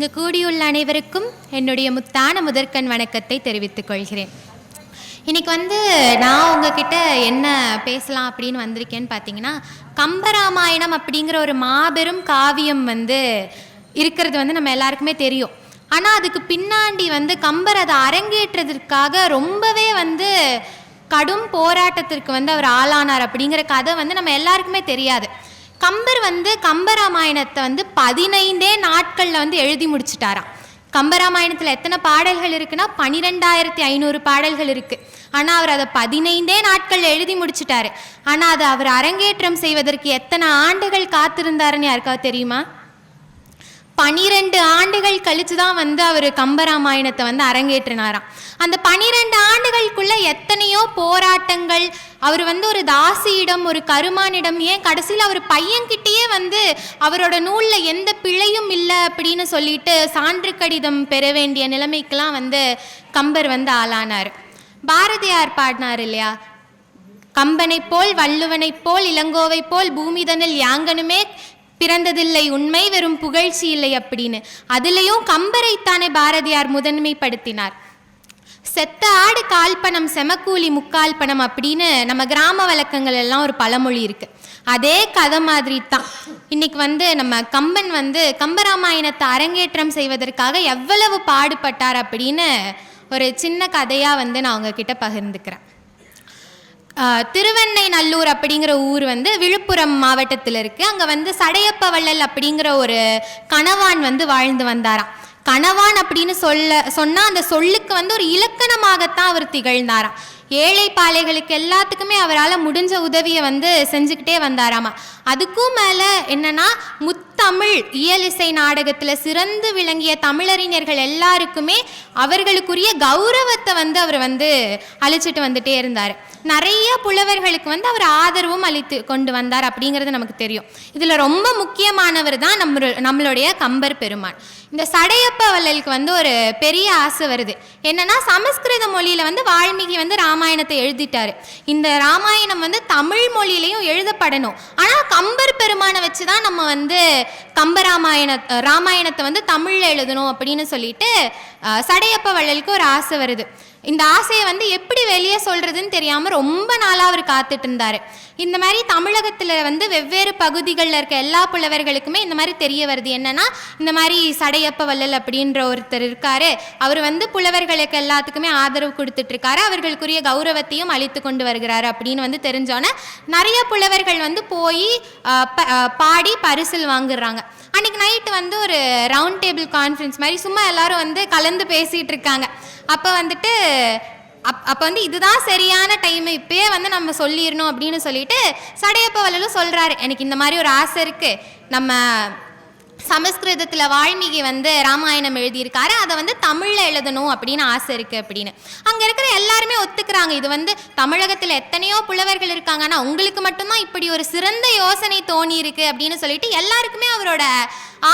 இங்கு கூடியுள்ள அனைவருக்கும் என்னுடைய முத்தான முதற்கண் வணக்கத்தை தெரிவித்துக் கொள்கிறேன். இன்னைக்கு வந்து நான் உங்ககிட்ட என்ன பேசலாம் அப்படின்னு வந்திருக்கேன்னு பார்த்தீங்கன்னா கம்பராமாயணம் அப்படிங்கிற ஒரு மாபெரும் காவியம் வந்து இருக்கிறது வந்து நம்ம எல்லாருக்குமே தெரியும். ஆனால் அதுக்கு பின்னாடி வந்து கம்பர் அதை அரங்கேற்றதற்காக ரொம்பவே வந்து கடும் போராட்டத்திற்கு வந்து அவர் ஆளானார் அப்படிங்கிற கதை வந்து நம்ம எல்லாருக்குமே தெரியாது. கம்பர் வந்து கம்பராமாயணத்தை வந்து பதினைந்தே நாட்களில் வந்து எழுதி முடிச்சிட்டாராம். கம்பராமாயணத்தில் எத்தனை பாடல்கள் இருக்குன்னா பனிரெண்டாயிரத்தி ஐநூறு பாடல்கள் இருக்குது ஆனால் அவர் அதை பதினைந்தே நாட்கள் எழுதி முடிச்சிட்டாரு. ஆனால் அதை அவர் அரங்கேற்றம் செய்வதற்கு எத்தனை ஆண்டுகள் காத்திருந்தாருன்னு யாருக்காவது தெரியுமா? பனிரெண்டு ஆண்டுகள் கழிச்சு தான் வந்து அவர் கம்பராமாயணத்தை வந்து அரங்கேற்றினாராம். அந்த பனிரெண்டு ஆண்டுகளுக்குள்ள எத்தனையோ போராட்டங்கள் அவர் வந்து ஒரு தாசியிடம் ஒரு கருமானிடம் ஏன் கடைசியில் அவர் பையன்கிட்டயே வந்து அவரோட நூலில் எந்த பிழையும் இல்லை அப்படின்னு சொல்லிட்டு சான்று கடிதம் பெற வேண்டிய நிலைமைக்கெல்லாம் வந்து கம்பர் வந்து ஆளானார். பாரதியார் பாடினார் இல்லையா? கம்பனைப் போல் வள்ளுவனைப் போல் இளங்கோவைப் போல் பூமிதனில் யாங்கனுமே பிறந்ததில்லை உண்மை வெறும் புகழ்ச்சி இல்லை அப்படின்னு. அதுலேயும் கம்பரைத்தானே பாரதியார் முதன்மைப்படுத்தினார். செத்த ஆடு கால்பணம் செமக்கூலி முக்கால்பனம் அப்படின்னு நம்ம கிராம வழக்கங்கள் எல்லாம் ஒரு பழமொழி இருக்கு. அதே கதை மாதிரி தான் இன்னைக்கு வந்து நம்ம கம்பன் வந்து கம்பராமாயணத்தை அரங்கேற்றம் செய்வதற்காக எவ்வளவு பாடுபட்டார் அப்படின்னு ஒரு சின்ன கதையாக வந்து நான் உங்ககிட்ட பகிர்ந்துக்கிறேன். திருவெண்ணை நல்லூர் அப்படிங்கிற ஊர் வந்து விழுப்புரம் மாவட்டத்தில் இருக்குது அங்கே வந்து சடையப்ப வள்ளல் அப்படிங்கிற ஒரு கணவான் வந்து வாழ்ந்து வந்தாராம். கணவான் அப்படின்னு சொல்ல சொன்னால் அந்த சொல்லுக்கு வந்து ஒரு இலக்கணமாகத்தான் அவர் திகழ்ந்தாராம். ஏழை பாலைகளுக்கு எல்லாத்துக்குமே அவரால் முடிஞ்ச உதவியை வந்து செஞ்சுக்கிட்டே வந்தாராமா. அதுக்கும் மேலே என்னன்னா முத்தமிழ் இயலிசை நாடகத்தில் சிறந்து விளங்கிய தமிழறிஞர்கள் எல்லாருக்குமே அவர்களுக்குரிய கௌரவத்தை வந்து அவர் வந்து அழிச்சிட்டு வந்துட்டே இருந்தார். நிறைய புலவர்களுக்கு வந்து அவர் ஆதரவும் அளித்து கொண்டு வந்தார் அப்படிங்கிறது நமக்கு தெரியும். இதில் ரொம்ப முக்கியமானவர் தான் நம்ம நம்மளுடைய கம்பர் பெருமான் இந்த சடையப்ப வள்ளலுக்கு வந்து ஒரு பெரிய ஆசை வருது. என்னன்னா சமஸ்கிருத மொழியில் வந்து வால்மீகி வந்து ராமாயணத்தை எழுதிட்டாரு. இந்த ராமாயணம் வந்து தமிழ் மொழியிலையும் எழுதப்படணும். ஆனால் கம்பர் பெருமானை வச்சு தான் நம்ம வந்து கம்பராமாயண ராமாயணத்தை வந்து தமிழில் எழுதணும் அப்படின்னு சொல்லிட்டு சடையப்ப வள்ளலுக்கு ஒரு ஆசை வருது. இந்த ஆசையை வந்து எப்படி வெளியே சொல்றதுன்னு தெரியாம ரொம்ப நாளாக அவர் காத்துட்டு இருந்தாரு. இந்த மாதிரி தமிழகத்தில் வந்து வெவ்வேறு பகுதிகளில் இருக்க எல்லா புலவர்களுக்குமே இந்த மாதிரி தெரிய வருது. என்னன்னா இந்த மாதிரி சடையப்ப வள்ளல் அப்படின்ற ஒருத்தர் இருக்காரு. அவர் வந்து புலவர்களுக்கு எல்லாத்துக்குமே ஆதரவு கொடுத்துட்டு இருக்காரு. அவர்களுக்குரிய கௌரவத்தையும் அளித்து கொண்டு வருகிறாரு அப்படின்னு வந்து தெரிஞ்சோன்னே நிறைய புலவர்கள் வந்து போய் ப- பாடி பரிசில் வாங்குறாங்க. அன்னைக்கு நைட்டு வந்து ஒரு ரவுண்ட் டேபிள் கான்ஃபரன்ஸ் மாதிரி சும்மா எல்லாரும் வந்து கலந்து பேசிட்டு இருக்காங்க. அப்போ வந்துட்டு அப் அப்போ வந்து இதுதான் சரியான டைம் இப்பயே வந்து நம்ம சொல்லிடணும் அப்படின்னு சொல்லிட்டு சடையப்பவல்லும் சொல்கிறாரு எனக்கு இந்த மாதிரி ஒரு ஆசை இருக்குது நம்ம சமஸ்கிருதத்தில் வால்மீகி வந்து ராமாயணம் எழுதியிருக்காரு. அதை வந்து தமிழில் எழுதணும் அப்படின்னு ஆசை இருக்குது அப்படின்னு. அங்கே இருக்கிற எல்லாருமே ஒத்துக்கிறாங்க. இது வந்து தமிழகத்தில் எத்தனையோ புலவர்கள் இருக்காங்க. ஆனால் உங்களுக்கு மட்டும்தான் இப்படி ஒரு சிறந்த யோசனை தோணி இருக்கு அப்படின்னு சொல்லிட்டு எல்லாருக்குமே அவரோட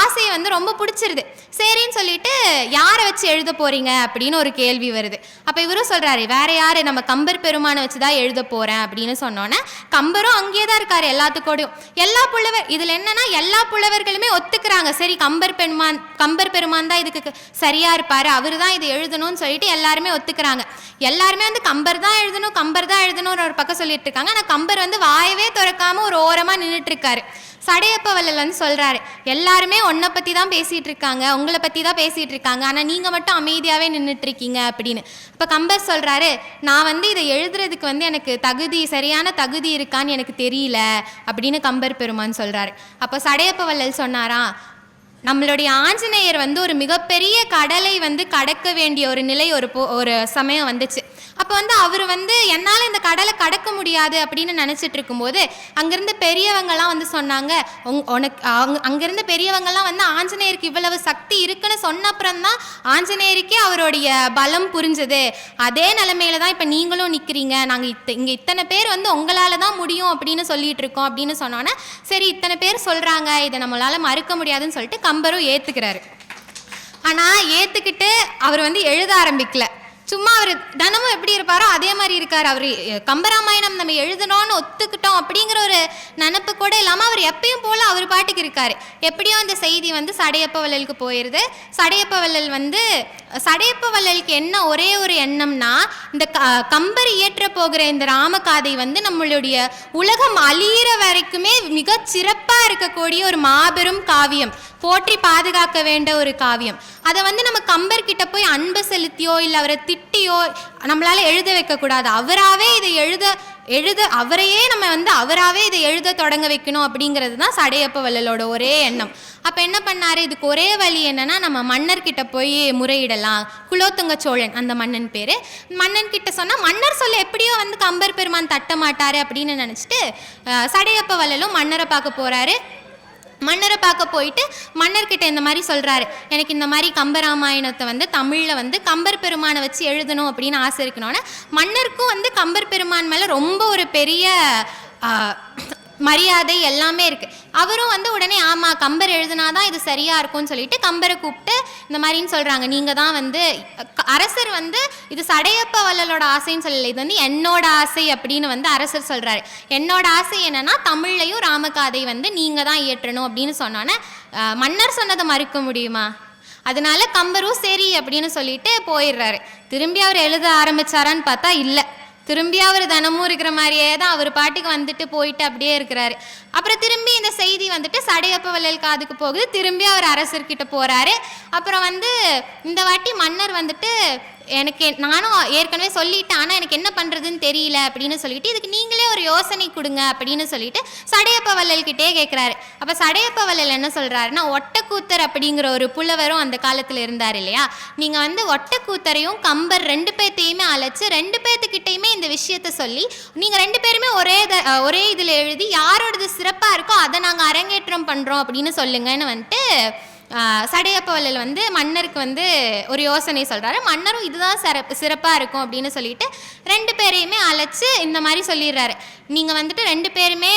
ஆசையை வந்து ரொம்ப பிடிச்சிருது. சரின்னு சொல்லிட்டு யாரை வச்சு எழுத போறீங்க? அப்படின்னு ஒரு கேள்வி வருது. அப்போ இவரும் சொல்றாரு வேற யாரு? நம்ம கம்பர் பெருமானை வச்சு தான் எழுத போறேன். அப்படின்னு சொன்னோன்னே கம்பரும் அங்கேயே தான் இருக்காரு எல்லாத்துக்கூடயும். எல்லா புலவர் இதுல என்னன்னா எல்லா புலவர்களுமே ஒத்துக்கிறாங்க. சரி கம்பர் பெருமான் கம்பர் பெருமான் தான் இதுக்கு சரியாக சரியா இருப்பாரு. அவர் தான் இது எழுதணும்னு சொல்லிட்டு எல்லாருமே ஒத்துக்கிறாங்க. எல்லாருமே வந்து கம்பர் தான் எழுதணும் கம்பர் தான் எழுதணும்னு ஒரு பக்கம் சொல்லிட்டு இருக்காங்க. ஆனால் கம்பர் வந்து வாயவே திறக்காம ஒரு ஓரமா நின்றுட்டு இருக்காரு. சடையப்ப வள்ளல் வந்து சொல்றாரு எல்லாருமே உன்னை பற்றி தான் பேசிகிட்டு இருக்காங்க. உங்களை பற்றி தான் பேசிகிட்டு இருக்காங்க. ஆனால் நீங்கள் மட்டும் அமைதியாகவே நின்றுட்டு இருக்கீங்க அப்படின்னு. இப்போ கம்பர் சொல்கிறாரு நான் வந்து இதை எழுதுறதுக்கு வந்து எனக்கு தகுதி சரியான தகுதி இருக்கான்னு எனக்கு தெரியல அப்படின்னு கம்பர் பெருமான் சொல்கிறாரு அப்போ சடையப்ப வள்ளல் சொன்னாராம் நம்மளுடைய ஆஞ்சநேயர் வந்து ஒரு மிகப்பெரிய கடலை வந்து கடக்க வேண்டிய ஒரு நிலை ஒரு போ ஒரு சமயம் வந்துச்சு. அப்போ வந்து அவர் வந்து என்னால் இந்த கடலை கடக்க முடியாது அப்படின்னு நினச்சிட்டு இருக்கும்போது அங்கேருந்து பெரியவங்கலாம் வந்து சொன்னாங்க உங் உனக்கு அவங்க அங்கேருந்து பெரியவங்கலாம் வந்து ஆஞ்சநேயருக்கு இவ்வளவு சக்தி இருக்குன்னு சொன்ன அப்புறம் தான் ஆஞ்சநேயருக்கே அவருடைய பலம் புரிஞ்சது. அதே நிலமையில தான் இப்போ நீங்களும் நிற்கிறீங்க நாங்கள் இத்த இங்கே இத்தனை பேர் வந்து உங்களால் தான் முடியும் அப்படின்னு சொல்லிட்டு இருக்கோம் அப்படின்னு சொன்னோன்னே சரி இத்தனை பேர் சொல்கிறாங்க இதை நம்மளால் மறுக்க முடியாதுன்னு சொல்லிட்டு கம்பரும் ஏற்றுக்கிறாரு ஆனால் ஏற்றுக்கிட்டு அவர் வந்து எழுத ஆரம்பிக்கல. சும்மா அவர் தினமும் எப்படி இருப்பாரோ அதே மாதிரி இருக்கார். அவர் கம்பராமாயணம் நம்ம எழுதணும்னு ஒத்துக்கிட்டோம் அப்படிங்கிற ஒரு நினப்பு கூட இல்லாமல் அவர் எப்பயும் போல அவர் பாட்டுக்கு இருக்கார். எப்படியோ அந்த செய்தி வந்து சடையப்ப வள்ளலுக்கு போயிடுது சடையப்ப வள்ளல் வந்து சடையப்ப வள்ளலுக்கு என்ன ஒரே ஒரு எண்ணம்னா இந்த க- கம்பர் இயற்ற போகிற இந்த ராமகாதை வந்து நம்மளுடைய உலகம் அழியிற வரைக்குமே மிக சிறப்பாக இருக்கக்கூடிய ஒரு மாபெரும் காவியம். போற்றி பாதுகாக்க வேண்ட ஒரு காவியம். அதை வந்து நம்ம கம்பர் கிட்ட போய் அன்பு செலுத்தியோ இல்லை அவரை திட்டியோ நம்மளால எழுத வைக்கக்கூடாது அவராகவே இதை எழுத எழுத அவரையே நம்ம வந்து அவராகவே இதை எழுத தொடங்க வைக்கணும் அப்படிங்கிறது தான் சடையப்ப வள்ளலோட ஒரே எண்ணம். அப்போ என்ன பண்ணாரு? இதுக்கு ஒரே வழி என்னென்னா நம்ம மன்னர்கிட்ட போய் முறையிடலாம். குலோத்துங்க சோழன் அந்த மன்னன் பேர். மன்னன் கிட்ட சொன்னால் மன்னர் சொல்ல எப்படியோ வந்து கம்பர் பெருமான் தட்ட மாட்டார் அப்படின்னு நினச்சிட்டு சடையப்ப வள்ளலும் மன்னரை பார்க்க போகிறாரு மன்னரை பார்க்க போயிட்டு மன்னர்கிட்ட இந்த மாதிரி சொல்கிறாரு எனக்கு இந்த மாதிரி கம்பராமாயணத்தை வந்து தமிழில் வந்து கம்பர் பெருமானை வச்சு எழுதணும் அப்படின்னு ஆசை இருக்கணும்னு மன்னருக்கும் வந்து கம்பர் பெருமான் மேலே ரொம்ப ஒரு பெரிய மரியாதை எல்லாமே இருக்குது அவரும் வந்து உடனே ஆமாம் கம்பர் எழுதுனாதான் இது சரியாக இருக்கும்னு சொல்லிட்டு கம்பரை கூப்பிட்டு இந்த மாதிரின்னு சொல்கிறாங்க நீங்கள் தான் வந்து அரசர் வந்து இது சடையப்ப வள்ளலோட ஆசைன்னு சொல்லலை. இது வந்து என்னோட ஆசை அப்படின்னு வந்து அரசர் சொல்கிறாரு என்னோட ஆசை என்னன்னா தமிழ்லையும் ராமகாதை வந்து நீங்கள் தான் இயற்றணும் அப்படின்னு சொன்னோன்னே மன்னர் சொன்னதை மறுக்க முடியுமா? அதனால கம்பரும் சரி அப்படின்னு சொல்லிட்டு போயிடுறாரு. திரும்பி அவர் எழுத ஆரம்பிச்சாரான்னு பார்த்தா இல்லை. திரும்பி அவர் தினமும் இருக்கிற மாதிரியே தான் அவர் பாட்டுக்கு வந்துட்டு போயிட்டு அப்படியே இருக்கிறாரு. அப்புறம் திரும்பி இந்த செய்தி வந்துட்டு சடையப்ப வள்ளல் காதுக்கு போகுது. திரும்பி அவர் அரசர்கிட்ட போறாரு. அப்புறம் வந்து இந்த வாட்டி மன்னர் வந்துட்டு எனக்கு நானும் ஏற்கனவே சொல்லிட்டேன் ஆனால் எனக்கு என்ன பண்ணுறதுன்னு தெரியல அப்படின்னு சொல்லிட்டு இதுக்கு நீங்களே ஒரு யோசனை கொடுங்க அப்படின்னு சொல்லிட்டு சடையப்ப வள்ளல்கிட்டே கேட்குறாரு அப்போ சடையப்ப வள்ளல் என்ன சொல்கிறாருன்னா ஒட்டக்கூத்தர் அப்படிங்கிற ஒரு புலவரும் அந்த காலத்தில் இருந்தார் இல்லையா? நீங்கள் வந்து ஒட்டக்கூத்தரையும் கம்பர் ரெண்டு பேர்த்தையுமே அழைச்சி ரெண்டு பேர்த்துக்கிட்டையுமே இந்த விஷயத்த சொல்லி நீங்கள் ரெண்டு பேருமே ஒரே ஒரே இதில் எழுதி யாரோடது சிறப்பாக இருக்கோ அதை நாங்கள் அரங்கேற்றம் பண்ணுறோம் அப்படின்னு சொல்லுங்கன்னு வந்துட்டு சடையப்பவலில் வந்து மன்னருக்கு வந்து ஒரு யோசனை சொல்கிறாரு மன்னரும் இதுதான் சிறப்பு சிறப்பாக இருக்கும் அப்படின்னு சொல்லிட்டு ரெண்டு பேரையுமே அழைச்சி இந்த மாதிரி சொல்லிடுறாரு. நீங்கள் வந்துட்டு ரெண்டு பேருமே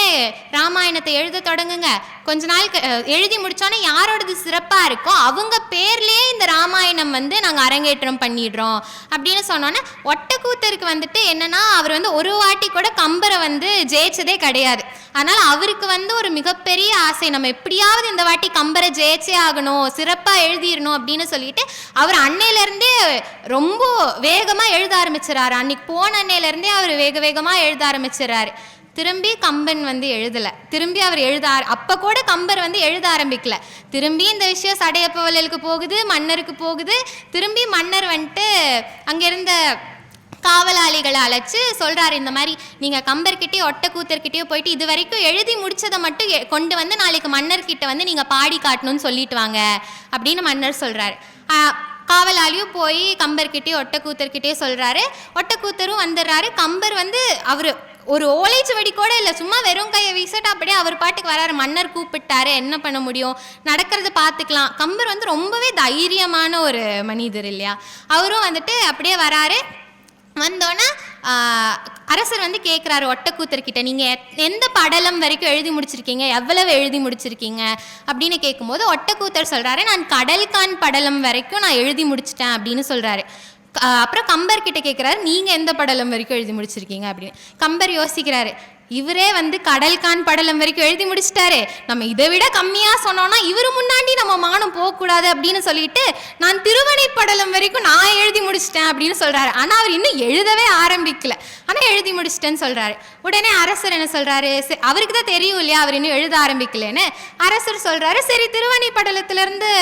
ராமாயணத்தை எழுத தொடங்குங்க. கொஞ்ச நாள் எழுதி முடிச்சோன்னே யாரோடது சிறப்பாக இருக்கோ அவங்க பேர்லேயே இந்த ராமாயணம் வந்து நாங்கள் அரங்கேற்றம் பண்ணிடுறோம் அப்படின்னு சொன்னோன்னே ஒட்டக்கூத்தருக்கு வந்துட்டு என்னன்னா அவர் வந்து ஒரு வாட்டி கூட கம்பரை வந்து ஜெயிச்சதே கிடையாது. அதனால் அவருக்கு வந்து ஒரு மிகப்பெரிய ஆசை நம்ம எப்படியாவது இந்த வாட்டி கம்பரை ஜெயிச்சே ஆகணும் சிறப்பாக எழுதிடணும் அப்படின்னு சொல்லிட்டு அவர் அன்னையிலேருந்தே ரொம்ப வேகமாக எழுத ஆரம்பிச்சிடறாரு. அன்னைக்கு போன அன்னையிலேருந்தே அவர் வேக வேகமாக எழுத ஆரம்பிச்சிடறாரு. திரும்பி கம்பன் வந்து எழுதலை. திரும்பி அவர் எழுத அப்போ கூட கம்பர் வந்து எழுத ஆரம்பிக்கல. திரும்பி இந்த விஷயம் சடையப்பவலுக்கு போகுது மன்னருக்கு போகுது. திரும்பி மன்னர் வந்துட்டு அங்கே இருந்த காவலாளிகளை அழைச்சி சொல்கிறாரு இந்த மாதிரி நீங்கள் கம்பர்கிட்டயோ ஒட்டக்கூத்தர்கிட்டயோ போயிட்டு இது வரைக்கும் எழுதி முடித்ததை மட்டும் கொண்டு வந்து நாளைக்கு மன்னர்கிட்ட வந்து நீங்கள் பாடி காட்டணும்னு சொல்லிட்டு வாங்க அப்படின்னு மன்னர் சொல்கிறாரு காவலாளியும் போய் கம்பர்கிட்டயோ ஒட்டக்கூத்தர்கிட்டயோ சொல்கிறாரு ஒட்டக்கூத்தரும் வந்துடுறாரு. கம்பர் வந்து அவர் ஒரு ஓலைச்சுவடி கூட இல்லை சும்மா வெறும் கையை வீசிட்டு அப்படியே அவர் பாட்டுக்கு வராரு. மன்னர் கூப்பிட்டாரு என்ன பண்ண முடியும்? நடக்கிறத பார்த்துக்கலாம். கம்பர் வந்து ரொம்பவே தைரியமான ஒரு மனிதர் இல்லையா? அவரும் வந்துட்டு அப்படியே வராரு. வந்தோன்னே அரசர் வந்து கேட்குறாரு ஒட்டக்கூத்தர்கிட்ட நீங்கள் எந்த படலம் வரைக்கும் எழுதி முடிச்சிருக்கீங்க? எவ்வளவு எழுதி முடிச்சிருக்கீங்க? அப்படின்னு கேட்கும்போது ஒட்டக்கூத்தர் சொல்கிறாரு நான் கடல்கான் படலம் வரைக்கும் நான் எழுதி முடிச்சிட்டேன் அப்படின்னு சொல்கிறாரு அப்புறம் கம்பர் கிட்ட கேட்குறாரு நீங்கள் எந்த படலம் வரைக்கும் எழுதி முடிச்சிருக்கீங்க? அப்படின்னு. கம்பர் யோசிக்கிறாரு இவரே வந்து கடல்கான் படலம் வரைக்கும் எழுதி முடிச்சிட்டாரு. நம்ம இதை விட கம்மியாக சொன்னோன்னா இவர் முன்னாடி நம்ம மானம் போகக்கூடாது அப்படின்னு சொல்லிட்டு நான் திருவணை படலம் வரைக்கும் நான் எழுதி முடிச்சிட்டேன் அப்படின்னு சொல்றாரு. ஆனால் அவர் இன்னும் எழுதவே ஆரம்பிக்கல. ஆனால் எழுதி முடிச்சிட்டேன்னு சொல்றாரு. உடனே அரசர் என்ன சொல்றாரு அவருக்கு தான் தெரியும் இல்லையா அவர் இன்னும் எழுத ஆரம்பிக்கலன்னு? அரசர் சொல்றாரு சரி திருவணை படலத்திலேருந்து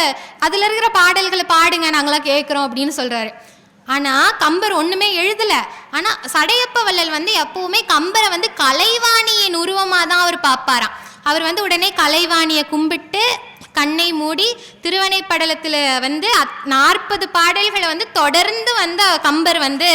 அதில் இருக்கிற பாடல்களை பாடுங்க நாங்களாம் கேட்குறோம் அப்படின்னு சொல்றாரு. ஆனா கம்பர் ஒண்ணுமே எழுதல. ஆனா சடையப்ப வள்ளல் வந்து எப்பவுமே கம்பரை வந்து கலைவாணியின் உருவமா தான் அவர் பார்ப்பாராம். அவர் வந்து உடனே கலைவாணியை கும்பிட்டு கண்ணை மூடி திருவனை படலத்தில் வந்து நாற்பது பாடல்களை வந்து தொடர்ந்து வந்து கம்பர் வந்து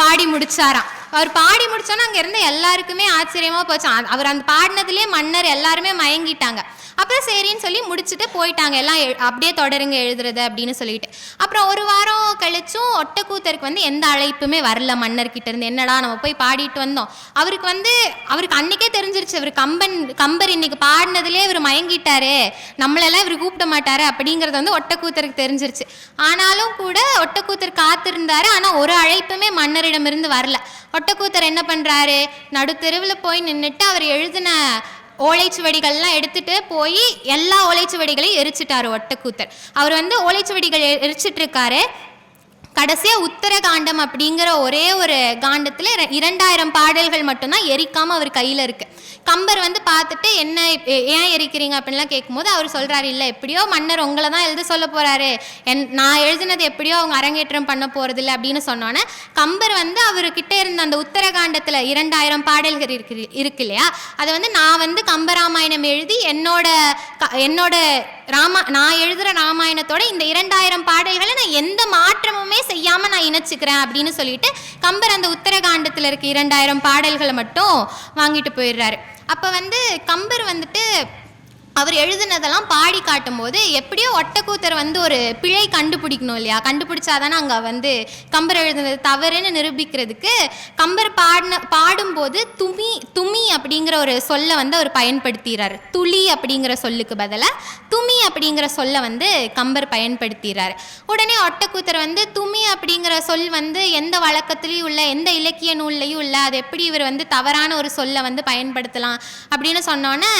பாடி முடிச்சாராம். அவர் பாடி முடிச்சோன்னா அங்கே இருந்த எல்லாருக்குமே ஆச்சரியமாக போச்சு. அவர் அந்த பாடினதுலேயே மன்னர் எல்லாருமே மயங்கிட்டாங்க. அப்புறம் சரின்னு சொல்லி முடிச்சுட்டு போயிட்டாங்க. எல்லாம் அப்படியே தொடருங்க எழுதுறது அப்படின்னு சொல்லிட்டு. அப்புறம் ஒரு வாரம் கழிச்சும் ஒட்டக்கூத்தருக்கு வந்து எந்த அழைப்புமே வரல மன்னர்கிட்ட இருந்து. என்னடா நம்ம போய் பாடிட்டு வந்தோம். அவருக்கு வந்து அவருக்கு அன்னைக்கே தெரிஞ்சிருச்சு. இவர் கம்பன் கம்பர் இன்னைக்கு பாடினதுலேயே இவர் மயங்கிட்டாரு. நம்மளெல்லாம் இவர் கூப்பிட மாட்டாரு அப்படிங்கிறது வந்து ஒட்டக்கூத்தருக்கு தெரிஞ்சிருச்சு. ஆனாலும் கூட ஒட்டக்கூத்தர் காத்திருந்தாரு. ஆனால் ஒரு அழைப்புமே மன்னரிடமிருந்து வரல. ஒட்டக்கூத்தர் என்ன பண்ணுறாரு நடுத்தெருவில் போய் நின்றுட்டு அவர் எழுதின ஓலைச்சுவடிகள்லாம் எடுத்துகிட்டு போய் எல்லா ஓலைச்சுவடிகளையும் எரிச்சிட்டாரு ஒட்டக்கூத்தர். அவர் வந்து ஓலைச்சுவடிகள் எரிச்சிட்ருக்காரு கடைசியாக உத்தரகாண்டம் அப்படிங்கிற ஒரே ஒரு காண்டத்தில் இரண்டாயிரம் பாடல்கள் மட்டும்தான் எரிக்காம அவர் கையில் இருக்கு. கம்பர் வந்து பார்த்துட்டு என்ன ஏன் எரிக்கிறீங்க? அப்படின்லாம் கேட்கும்போது அவர் சொல்றாரு இல்லை எப்படியோ மன்னர் உங்களை தான் எழுத சொல்ல போறாரு. என் நான் எழுதினது எப்படியோ அவங்க அரங்கேற்றம் பண்ண போகிறதில்ல அப்படின்னு சொன்னோன்னே கம்பர் வந்து அவர்கிட்ட இருந்த அந்த உத்தரகாண்டத்தில் இரண்டாயிரம் பாடல்கள் இருக்கு இருக்கு இல்லையா? அதை வந்து நான் வந்து கம்பராமாயணம் எழுதி என்னோட க- என்னோட ராமா நான் எழுதுகிற ராமாயணத்தோட இந்த இரண்டாயிரம் பாடல்களை நான் எந்த மாற்றமுமே செய்யாமல் நான் இணைச்சிக்கிறேன் அப்படின்னு சொல்லிட்டு கம்பர் அந்த உத்தரகாண்டத்தில் இருக்க இரண்டாயிரம் பாடல்களை மட்டும் வாங்கிட்டு போயிடுறாரு. அப்போ வந்து கம்பர் வந்துட்டு அவர் எழுதுனதெல்லாம் பாடி காட்டும்போது எப்படியோ ஒட்டக்கூத்தர் வந்து ஒரு பிழை கண்டுபிடிக்கணும் இல்லையா? கண்டுபிடிச்சாதானே அங்கே வந்து கம்பர் எழுதுனது தவறுன்னு நிரூபிக்கிறதுக்கு கம்பர் பாடின பாடும்போது துமி துமி அப்படிங்கிற ஒரு சொல்லை வந்து அவர் பயன்படுத்திடுறாரு துளி அப்படிங்கிற சொல்லுக்கு பதிலாக துமி அப்படிங்கிற சொல்லை வந்து கம்பர் பயன்படுத்திடுறாரு உடனே ஒட்டக்கூத்தர் வந்து துமி அப்படிங்கிற சொல் வந்து எந்த வழக்கத்துலேயும் உள்ள எந்த இலக்கிய நூல்லையும் இல்லை அது எப்படி இவர் வந்து தவறான ஒரு சொல்லை வந்து பயன்படுத்தலாம் அப்படின்னு சொன்னோன்னே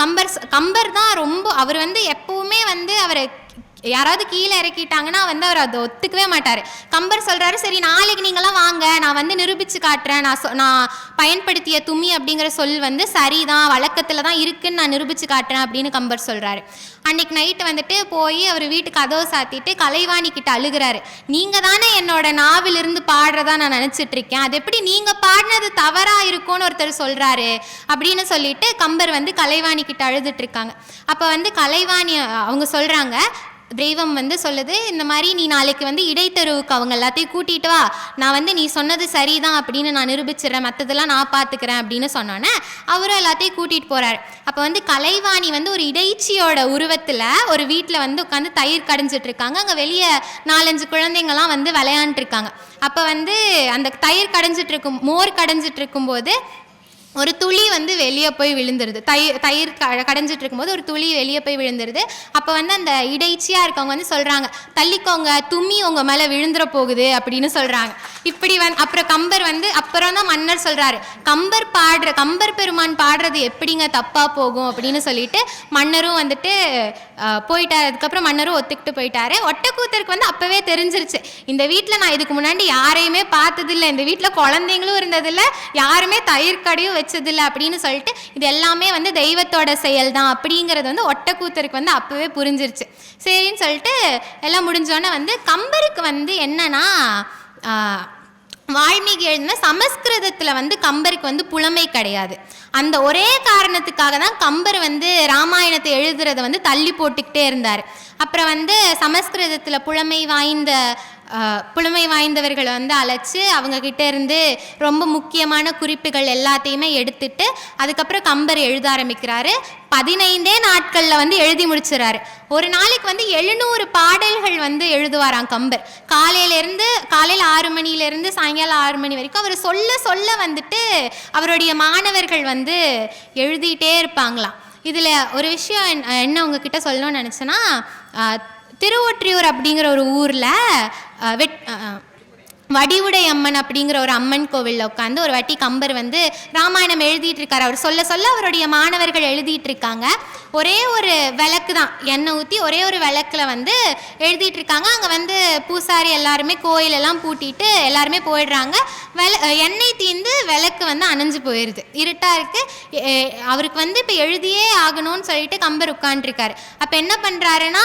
கம்பர் அம்பர் தான் ரொம்ப அவர் வந்து எப்பவுமே வந்து அவரை யாராவது கீழே இறக்கிட்டாங்கன்னா வந்து அவர் அதை ஒத்துக்கவே மாட்டார். கம்பர் சொல்கிறாரு சரி நாளைக்கு நீங்களாம் வாங்க. நான் வந்து நிரூபித்து காட்டுறேன். நான் சொ- நான் பயன்படுத்திய துமி அப்படிங்கிற சொல் வந்து சரிதான். வழக்கத்தில் தான் இருக்குன்னு நான் நிரூபித்து காட்டுறேன் அப்படின்னு கம்பர் சொல்கிறாரு அன்னைக்கு நைட்டு வந்துட்டு போய் அவர் வீட்டு கதவை சாத்திட்டு கலைவாணி கிட்ட அழுகிறாரு. நீங்கள் தானே என்னோட நாவிலிருந்து பாடுறதா நான் நினச்சிட்ருக்கேன் அது எப்படி நீங்கள் பாடினது தவறாக இருக்கும்னு ஒருத்தர் சொல்கிறாரு அப்படின்னு சொல்லிட்டு கம்பர் வந்து கலைவாணி கிட்ட அழுதுட்டு இருக்காங்க. அப்போ வந்து கலைவாணி அவங்க சொல்கிறாங்க தெய்வம் வந்து சொல்லுது இந்த மாதிரி நீ நாளைக்கு வந்து இடைத்தெருவுக்கு அவங்க எல்லாத்தையும் கூட்டிட்டு வா. நான் வந்து நீ சொன்னது சரிதான் அப்படின்னு நான் நிரூபிச்சிடுறேன். மற்றதெல்லாம் நான் பார்த்துக்கிறேன் அப்படின்னு சொன்னோன்னே அவரும் எல்லாத்தையும் கூட்டிகிட்டு போகிறார் அப்போ வந்து கலைவாணி வந்து ஒரு இடைச்சியோட உருவத்தில் ஒரு வீட்டில் வந்து உட்காந்து தயிர் கடைஞ்சிட்டு இருக்காங்க அங்கே வெளியே நாலஞ்சு குழந்தைங்கள்லாம் வந்து விளையாண்டுருக்காங்க அப்போ வந்து அந்த தயிர் கடைஞ்சிட்டு இருக்கும் மோர் கடைஞ்சிட்டு இருக்கும்போது ஒரு துளி வந்து வெளியே போய் விழுந்துருது. தயிர் தயிர் க கடைஞ்சிட்டு இருக்கும்போது ஒரு துளி வெளியே போய் விழுந்துருது. அப்போ வந்து அந்த இடைச்சியாக இருக்கவங்க வந்து சொல்கிறாங்க தள்ளிக்கோங்க தும்மி உங்கள் மேலே விழுந்துட போகுது அப்படின்னு சொல்கிறாங்க இப்படி வந் அப்புறம் கம்பர் வந்து அப்புறம் தான் மன்னர் சொல்கிறாரு கம்பர் பாடுற கம்பர் பெருமான் பாடுறது எப்படிங்க தப்பாக போகும் அப்படின்னு சொல்லிட்டு மன்னரும் வந்துட்டு போயிட்டார் போயிட்டாரு. அதுக்கப்புறம் மன்னரும் ஒத்துக்கிட்டு போயிட்டாரு. ஒட்டக்கூத்தருக்கு வந்து அப்போவே தெரிஞ்சிருச்சு. இந்த வீட்டில் நான் இதுக்கு முன்னாடி யாரையுமே பார்த்ததில்ல. இந்த வீட்டில் குழந்தைங்களும் இருந்ததில்ல. யாருமே தயிர் கடையும் வச்சதில்ல அப்படின்னு சொல்லிட்டு இது எல்லாமே வந்து தெய்வத்தோட செயல் தான் அப்படிங்கிறது வந்து ஒட்டக்கூத்தருக்கு வந்து அப்போவே புரிஞ்சிருச்சு. சரின்னு சொல்லிட்டு எல்லாம் முடிஞ்சோன்னே வந்து கம்பருக்கு வந்து என்னன்னா வால்மீகி எழுதின சமஸ்கிருதத்தில் வந்து கம்பருக்கு வந்து புலமை கிடையாது. அந்த ஒரே காரணத்துக்காக தான் கம்பர் வந்து ராமாயணத்தை எழுதுறதை வந்து தள்ளி போட்டுக்கிட்டே இருந்தார். அப்புறம் வந்து சமஸ்கிருதத்தில் புலமை வாய்ந்த புலமை வாய்ந்தவர்களை வந்து அழைச்சி அவங்கக்கிட்ட இருந்து ரொம்ப முக்கியமான குறிப்புகள் எல்லாத்தையுமே எடுத்துட்டு அதுக்கப்புறம் கம்பர் எழுத ஆரம்பிக்கிறாரு. பதினைந்தே நாட்களில் வந்து எழுதி முடிச்சிடறாரு ஒரு நாளைக்கு வந்து எழுநூறு பாடல்கள் வந்து எழுதுவாராம் கம்பர். காலையிலேருந்து காலையில் ஆறு மணிலேருந்து சாயங்காலம் ஆறு மணி வரைக்கும் அவர் சொல்ல சொல்ல வந்துட்டு அவருடைய மாணவர்கள் வந்து எழுதிட்டே இருப்பாங்களாம். இதில் ஒரு விஷயம் என்ன- என்ன உங்ககிட்ட சொல்லணும்னு நினச்சேன்னா திருவொற்றியூர் அப்படிங்கிற ஒரு ஊரில் வெட் வடிவுடை அம்மன் அப்படிங்கிற ஒரு அம்மன் கோவிலில் உட்காந்து ஒரு வாட்டி கம்பர் வந்து ராமாயணம் எழுதிட்டு இருக்காரு அவர் சொல்ல சொல்ல அவருடைய மாணவர்கள் எழுதிட்டு இருக்காங்க ஒரே ஒரு விளக்கு தான். எண்ணெய் ஊற்றி ஒரே ஒரு விளக்கில் வந்து எழுதிட்டு இருக்காங்க அங்கே வந்து பூசாரி எல்லாருமே கோயிலெல்லாம் பூட்டிட்டு எல்லாருமே போயிடுறாங்க. வெள எண்ணெய் தீந்து விளக்கு வந்து அணைஞ்சு போயிடுது இருட்டாக இருக்குது அவருக்கு வந்து இப்போ எழுதியே ஆகணும்னு சொல்லிட்டு கம்பர் உட்காந்துருக்காரு அப்போ என்ன பண்ணுறாருன்னா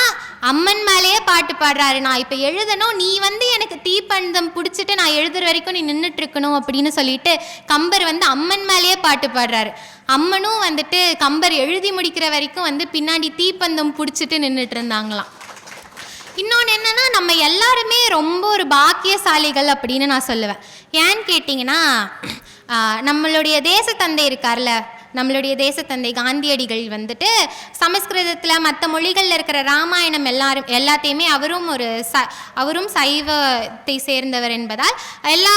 அம்மன் மேலேயே பாட்டு பாடுறாரு. நான் இப்போ எழுதணும் நீ வந்து எனக்கு தீப்பந்தம் முடிச்சுட்டு நான் எழுதுற வரைக்கும் நீ நின்றுட்டு இருக்கணும் அப்படின்னு சொல்லிட்டு கம்பர் வந்து அம்மன் மேலேயே பாட்டு பாடுறாரு. அம்மனும் வந்துட்டு கம்பர் எழுதி முடிக்கிற வரைக்கும் வந்து பின்னாடி தீப்பந்தம் பிடிச்சிட்டு நின்றுட்டு இருந்தாங்களாம் இன்னொன்று என்னன்னா நம்ம எல்லாருமே ரொம்ப ஒரு பாக்கியசாலிகள் அப்படின்னு நான் சொல்லுவேன். ஏன்னு கேட்டிங்கன்னா நம்மளுடைய தேசத்தந்தை இருக்கார்ல நம்மளுடைய தேசத்தந்தை காந்தியடிகள் வந்துட்டு சமஸ்கிருதத்தில் மற்ற மொழிகளில் இருக்கிற ராமாயணம் எல்லாரும் எல்லாத்தையுமே அவரும் ஒரு ச அவரும் சைவத்தை சேர்ந்தவர் என்பதால் எல்லா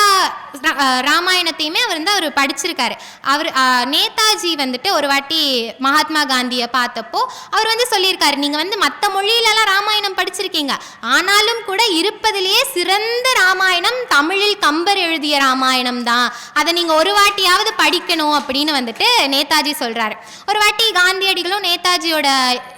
ராமாயணத்தையுமே அவர் வந்து அவர் படிச்சிருக்காரு. அவர் நேதாஜி வந்துட்டு ஒரு வாட்டி மகாத்மா காந்தியை பார்த்தப்போ அவர் வந்து சொல்லியிருக்காரு நீங்கள் வந்து மற்ற மொழியிலலாம் ராமாயணம் படிச்சிருக்கீங்க. ஆனாலும் கூட இருப்பதிலேயே சிறந்த ராமாயணம் தமிழில் கம்பர் எழுதிய ராமாயணம் தான். அதை நீங்கள் ஒரு வாட்டியாவது படிக்கணும் அப்படின்னு வந்துட்டு நேதாஜி சொல்கிறாரு ஒரு வாட்டி காந்தியடிகளும் நேதாஜியோட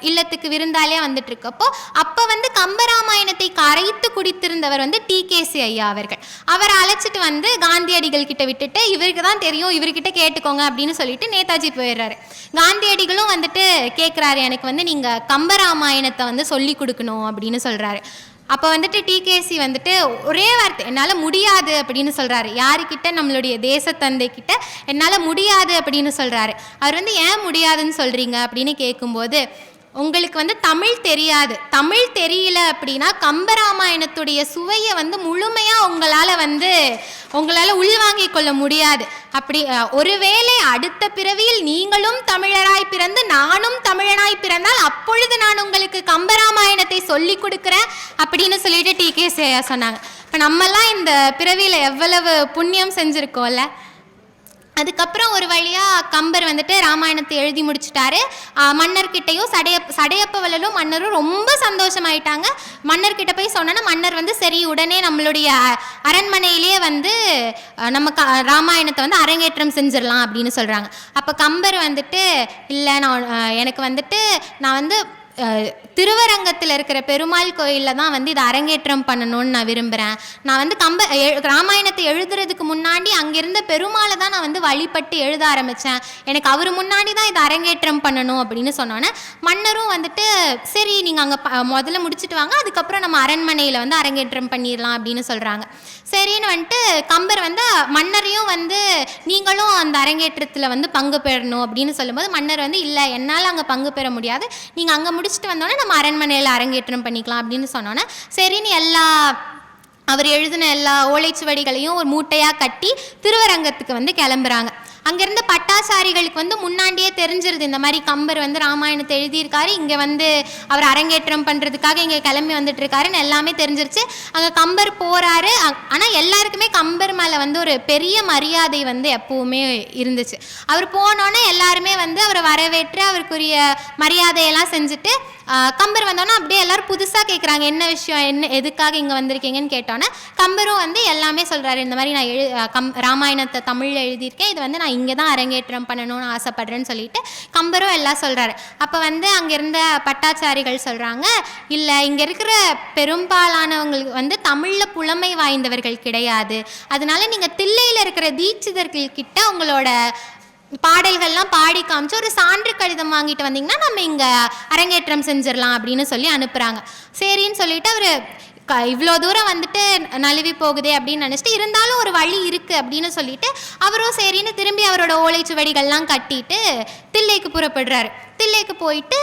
இல்லத்துக்கு விருந்தாலே வந்துட்டு இருக்கப்போ அப்போ வந்து கம்பராமாயணத்தை கரைத்து குடித்திருந்தவர் வந்து டிகேசி ஐயா அவர்கள். அவரை அழைச்சிட்டு வந்து காந்தியடிகள் கிட்ட விட்டுட்டு இவருக்கு தான் தெரியும் இவர்கிட்ட கேட்டுக்கோங்க அப்படின்னு சொல்லிட்டு நேதாஜி போயிடுறாரு. காந்தியடிகளும் வந்துட்டு கேட்குறாரு எனக்கு வந்து நீங்கள் கம்பராமாயணத்தை வந்து சொல்லி கொடுக்கணும் அப்படின்னு சொல்கிறாரு அப்போ வந்துட்டு டிகேசி வந்துட்டு ஒரே வார்த்தை என்னால் முடியாது அப்படின்னு சொல்கிறாரு யாருக்கிட்ட? நம்மளுடைய தேசத்தந்தை கிட்ட என்னால் முடியாது அப்படின்னு சொல்கிறாரு அவர் வந்து ஏன் முடியாதுன்னு சொல்கிறீங்க அப்படின்னு கேட்கும்போது உங்களுக்கு வந்து தமிழ் தெரியாது. தமிழ் தெரியல அப்படின்னா கம்பராமாயணத்துடைய சுவையை வந்து முழுமையாக உங்களால் வந்து உங்களால் உள்வாங்கி கொள்ள முடியாது. அப்படி ஒருவேளை அடுத்த பிறவியில் நீங்களும் தமிழராய் பிறந்து நானும் தமிழனாய் பிறந்தால் அப்பொழுது நான் உங்களுக்கு கம்பராமாயணத்தை சொல்லி கொடுக்குறேன் அப்படின்னு சொல்லிட்டு டி கே சொன்னாங்க. இப்போ நம்மலாம் இந்த பிறவியில் எவ்வளவு புண்ணியம் செஞ்சுருக்கோம்ல? அதுக்கப்புறம் ஒரு வழியாக கம்பர் வந்துட்டு ராமாயணத்தை எழுதி முடிச்சிட்டாரு. மன்னர்கிட்டையும் சடையப் சடையப்பவளலும் மன்னரும் ரொம்ப சந்தோஷமாயிட்டாங்க. மன்னர்கிட்ட போய் சொன்னோன்னா மன்னர் வந்து சரி உடனே நம்மளுடைய அரண்மனையிலேயே வந்து நம்ம க ராமாயணத்தை வந்து அரங்கேற்றம் செஞ்சிடலாம் அப்படின்னு சொல்கிறாங்க அப்போ கம்பர் வந்துட்டு இல்லை நான் எனக்கு வந்துட்டு நான் வந்து திருவரங்கத்தில் இருக்கிற பெருமாள் கோயிலில் தான் வந்து இதை அரங்கேற்றம் பண்ணணும்னு நான் விரும்புகிறேன் நான் வந்து கம்ப ராமாயணத்தை எழுதுறதுக்கு முன்னாடி அங்கிருந்த பெருமாளை தான் நான் வந்து வழிபட்டு எழுத ஆரம்பித்தேன் எனக்கு அவர் முன்னாடி தான் இதை அரங்கேற்றம் பண்ணணும் அப்படின்னு சொன்னோன்னே மன்னரும் வந்துட்டு சரி நீங்கள் அங்கே முதல்ல முடிச்சுட்டு வாங்க அதுக்கப்புறம் நம்ம அரண்மனையில் வந்து அரங்கேற்றம் பண்ணிடலாம் அப்படின்னு சொல்கிறாங்க சரின்னு வந்துட்டு கம்பர் வந்து மன்னரையும் வந்து நீங்களும் அந்த அரங்கேற்றத்தில் வந்து பங்கு பெறணும் அப்படின்னு சொல்லும்போது மன்னர் வந்து இல்லை என்னால் அங்கே பங்கு பெற முடியாது. நீங்கள் அங்கே முடிச்சுட்டு வந்தோன்னே நம்ம அரண்மனையில் அரங்கேற்றம் பண்ணிக்கலாம் அப்படின்னு சொன்னோன்னே சரின்னு எல்லா அவர் எழுதின எல்லா ஓலைச்சுவடிகளையும் ஒரு மூட்டையாக கட்டி திருவரங்கத்துக்கு வந்து கிளம்புறாங்க. அங்கேருந்து பட்டாசாரிகளுக்கு வந்து முன்னாடியே தெரிஞ்சிருது. இந்த மாதிரி கம்பர் வந்து ராமாயணத்தை எழுதியிருக்காரு. இங்கே வந்து அவர் அரங்கேற்றம் பண்ணுறதுக்காக இங்கே கிளம்பி வந்துட்டு இருக்காருன்னு எல்லாமே தெரிஞ்சிருச்சு. அங்கே கம்பர் போகிறாரு ஆனால் எல்லாருக்குமே கம்பர் மேலே வந்து ஒரு பெரிய மரியாதை வந்து எப்பவுமே இருந்துச்சு. அவர் போனோன்னே எல்லாருமே வந்து அவரை வரவேற்று அவருக்குரிய மரியாதையெல்லாம் செஞ்சுட்டு கம்பர் வந்தோன்னா அப்படியே எல்லாரும் புதுசாக கேட்குறாங்க என்ன விஷயம்? என்ன எதுக்காக இங்கே வந்திருக்கீங்கன்னு கேட்டோன்னே கம்பரும் வந்து எல்லாமே சொல்கிறாரு இந்த மாதிரி நான் எழு கம் ராமாயணத்தை தமிழில் எழுதியிருக்கேன். இது வந்து நான் இங்கே தான் அரங்கேற்றம் பண்ணணும்னு ஆசைப்படுறேன்னு சொல்லிட்டு கம்பரும் எல்லாம் சொல்கிறாரு அப்போ வந்து அங்கே இருந்த பட்டாச்சாரிகள் சொல்கிறாங்க இல்லை இங்கே இருக்கிற பெரும்பாலானவங்களுக்கு வந்து தமிழில் புலமை வாய்ந்தவர்கள் கிடையாது. அதனால நீங்கள் தில்லையில் இருக்கிற தீட்சிதர்கள் கிட்ட உங்களோட பாடல்கள்லாம் பாடி காமிச்சு ஒரு சான்று கடிதம் வாங்கிட்டு வந்தீங்கன்னா நம்ம இங்கே அரங்கேற்றம் செஞ்சிடலாம் அப்படின்னு சொல்லி அனுப்புகிறாங்க சரின்னு சொல்லிட்டு அவர் க இவ்வளோ தூரம் வந்துட்டு நழுவி போகுதே அப்படின்னு நினச்சிட்டு இருந்தாலும் ஒரு வழி இருக்குது அப்படின்னு சொல்லிட்டு அவரும் சரின்னு திரும்பி அவரோட ஓலைச்சுவடிகள்லாம் கட்டிட்டு தில்லைக்கு புறப்படுறாரு. தில்லைக்கு போயிட்டு